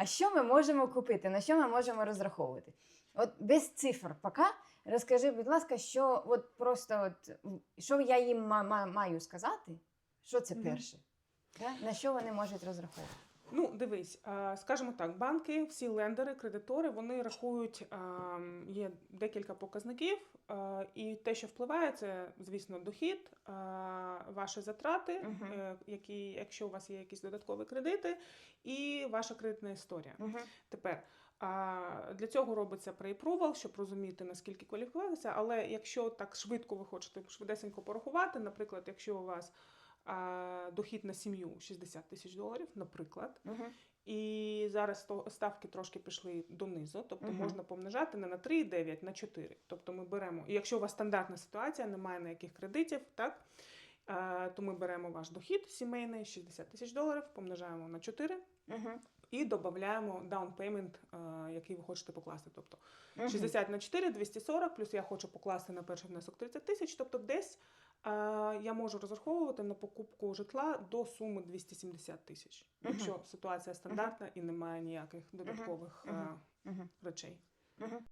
А що ми можемо купити? На що ми можемо розраховувати? От без цифр поки розкажи, будь ласка, що от просто от, що я їм ма- ма- маю сказати? Що це перше? Да? На що вони можуть розраховувати? Ну, дивись, скажімо так, банки, всі лендери, кредитори, вони рахують, є декілька показників, і те, що впливає, це, звісно, дохід, ваші затрати, е, які, якщо у вас є якісь додаткові кредити, і ваша кредитна історія. Угу. Тепер для цього робиться pre-approval, щоб розуміти, наскільки кваліфікуватися. Але якщо так швидко ви хочете швидесенько порахувати, наприклад, якщо у вас дохід на сім'ю 60 тисяч доларів, наприклад, Угу. і зараз ставки трошки пішли донизу, тобто Мгм. можна помножати не на 3,9, на 4. Тобто ми беремо, і якщо у вас стандартна ситуація, немає ніяких кредитів, так, е, то ми беремо ваш дохід сімейний 60 тисяч доларів, помножаємо на 4 Угу. і додаємо down payment, який ви хочете покласти. Тобто Угу. 60 на 4 240, плюс я хочу покласти на перший внесок 30 тисяч. Тобто десь я можу розраховувати на покупку житла до суми 270 тисяч, якщо ситуація стандартна і немає ніяких додаткових е, речей.